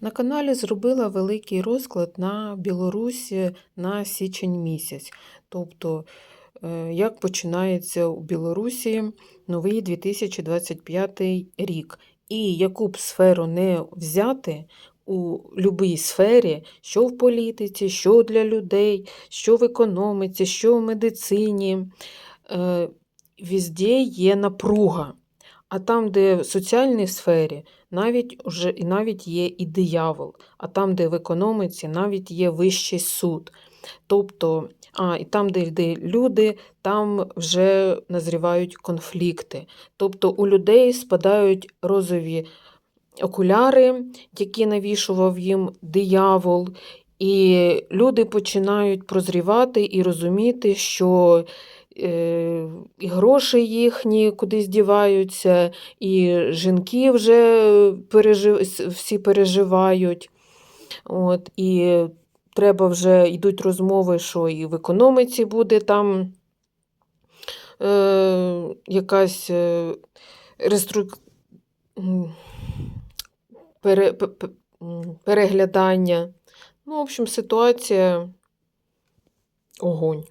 На каналі зробила великий розклад на Білорусь на січень місяць. Тобто, е, як починається у Білорусі новий 2025 рік. І яку б сферу не взяти у будь-якій сфері, що в політиці, що для людей, що в економіці, що в медицині, е, везде є напруга. А там, де в соціальній сфері, навіть уже навіть є і диявол, а там, де в економіці, навіть є вищий суд. Тобто, а, і там, де, де люди, там вже назрівають конфлікти. Тобто у людей спадають розові окуляри, які навішував їм диявол, і люди починають прозрівати і розуміти, що е, і гроші їхні кудись діваються, і жінки вже пережив... всі переживають. От, і треба вже йдуть розмови, що і в економіці буде там е, якась е, реструк... пере... переглядання. Ну, в общем, ситуація огонь.